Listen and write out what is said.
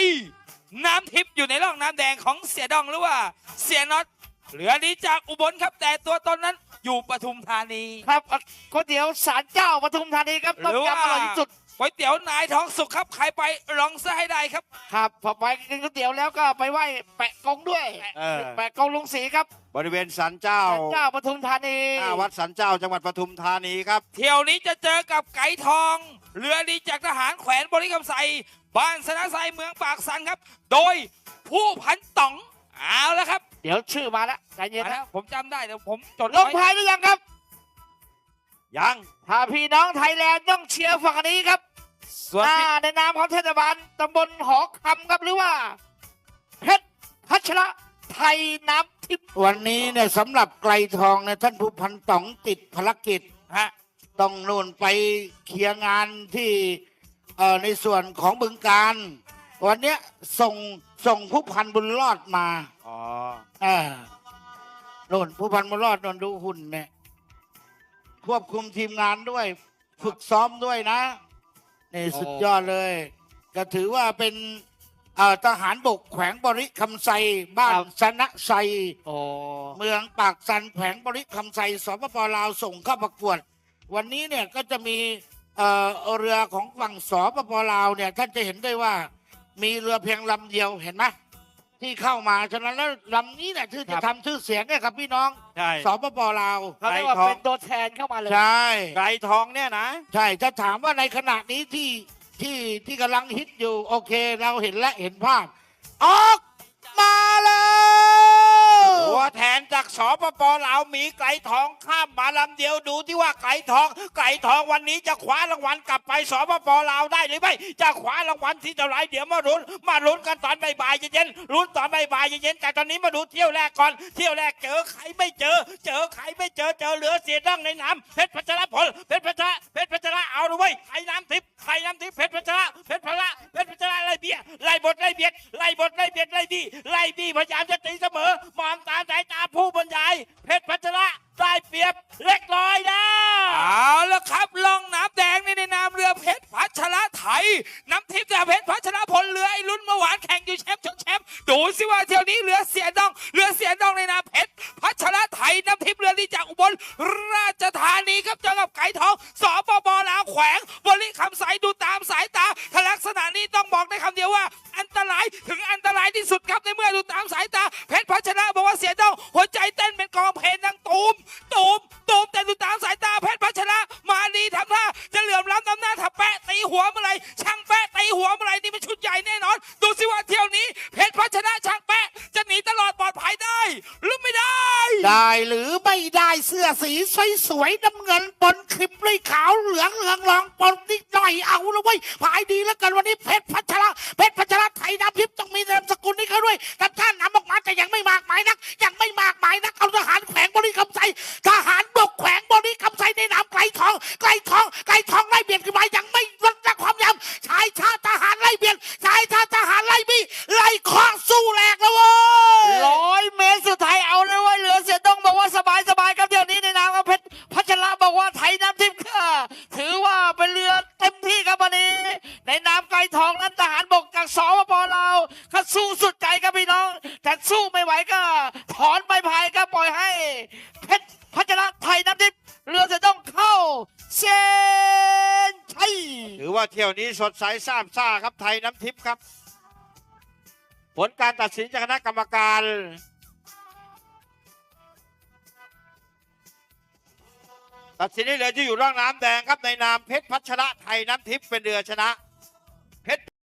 ยน้ำทิพย์อยู่ในร่องน้ำแดงของเสียดองหรือว่า เสียน็อตเรือนี้จากอุบลครับ แต่ตัวตนนั้นอยู่ปทุมธานีครับก๋วยเตี๋ยวสารเจ้าปทุมธานีครับต้มยำอร่อยที่สุดก๋วยเตี๋ยวนายท้องสุกครับใครไปลองซะให้ได้ครับ ครับพอไปกินก๋วยเตี๋ยวแล้วก็ไปไหว้แปะกงด้วยเออแปะกงลุงศรีครับ บริเวณสันเจ้าศาลเจ้าปทุมธานีหน้าวัดสันเจ้าจังหวัดปทุมธานีครับ เที่ยวนี้จะเจอกับไก่ทอง เรือดีจากทหารแขวนบริคำไซ บ้านสนาไซเมืองปากสันครับ โดยผู้พันต๋องเอาแล้วครับเดี๋ยวชื่อมาแล้วใจเย็นมาแล้นะวผมจำได้เดี๋ยวผมจดลงไว้พายหรือยังครับ ยัง ถ้าพี่น้องไทยแลนด์ต้องเชียร์ฝั่งนี้ครับส่วนอ่าพี่ในนามของเทศบาลตำบลหอคำครับหรือว่าเพชรพัชระไทยน้ำทิพย์วันนี้เนี่ยสำหรับไกลทองเนี่ยท่านผู้พันต๋องติดภารกิจ ฮะต้องนู่นไปเคลียร์งานที่ เอ่อในส่วนของบึงการวันเนี้ยส่งส่งผู้พันบุญรอดมาอ๋ออ่าโน่นผู้พันบุญรอดนนดูหุ่นเนี่ยควบคุมทีมงานด้วย ฝึกซ้อมด้วยนะนี่สุดยอดเลย ก็ถือว่าเป็นเอ่อทหารบกแขวงบริคำไซบ้านสนะไซ โอ้เมืองปากสันแผงบริคำไซสปปลาวส่งเข้าประกวด วันนี้เนี่ยก็จะมี เอ่อเรือของฝั่งสปปลาวเนี่ยท่านจะเห็นได้ว่ามีเรือเพียงลำเดียวเห็นไหมที่เข้ามาฉะนั้นแล้วลำนี้เนี่ยที่จะทำชื่อเสียงเนี่ยครับพี่น้องใช่ สปปลาวเขาเรียกว่าไก่ทอง เป็นตัวแทนเข้ามาเลย ใช่ ไกลทองเนี่ยนะ ใช่ จะถามว่าในขณะนี้ที่ที่ที่กำลังฮิตอยู่ โอเค เราเห็นและเห็นภาพ ออก สปปลาวมีไก่ทองข้ามมาลำเดียวดูที่ว่าไก่ทอง ไก่ทองวันนี้จะคว้ารางวัลกลับไปสปปลาวได้หรือไม่จะคว้ารางวัลที่เท่าไรเดี๋ยวมาลุ้นมาลุ้นกันตอนบ่ายๆเย็นๆลุ้นตอนบ่ายๆเย็นๆแต่ตอนนี้มาดูเที่ยวแรกก่อน เที่ยวแรกเจอใครไม่เจอ เจอใครไม่เจอเจอเหลือเสียดังในน้ำเพชรพัชรพลเพชรพัชรเพชรพัชรเอาเลยเว้ยไทยน้ำทิพย์ไทยน้ำทิพย์เพชร เพชรพัชระได้เปรียบเล็กน้อยนะเอาแล้วครับลองน้ำแดงนี่ในนามเรือเพชรพัชระไทยน้ำทิพย์จากเพชรพัชระพลเรือไอ้รุ่นเมื่อวานแข่งอยู่แชมป์ชนแชมป์ดูสิว่าเที่ยวนี้เรือเสียดองเรือเสียดองในนามเพชรพัชระไทยน้ำทิพย์เรือที่จากอุบลราชธานีครับเจอกับไก่ทองสปปลาวแขวงบริคำสายดูตามสายตาถ้าลักษณะนี้ต้องบอกได้คำเดียวว่า อันตรายถึงอันตรายที่สุดครับในเมื่อดูตามสายตาเพชรพัชระบอกว่าเสียดองหัวใจเต้ ได้หรือไม่ได้เสื้อสีสวยๆน้ำเงินปนคลิปเลยขาวเหลืองเหลืองรองปนนิดหน่อยเอาละเว้ยผายดีแล้วกันวันนี้เพชรพัชระเพชรพัชระไทยน้ำพิพย์ต้องมีนามสกุลนี้เขาด้วยแต่ท่านนำออกมาแต่ยังไม่มากมายนักยังไม่ สู้สุดใจครับพี่น้องแต่สู้ไม่ไหวก็ ถอนไปพายก็ปล่อยให้ เพชรพัชระไทยน้ำทิพย์เรือเสียต้องเข้าเส้นชัยถือว่าเที่ยวนี้สดใสซ่ามซ่าครับไทยน้ำทิพย์ครับ ผลการตัดสินจากคณะกรรมการตัดสินให้เรือที่อยู่ร่องน้ำแดงครับในนามเพชรพัชระไทยน้ำทิพย์เป็นเรือชนะ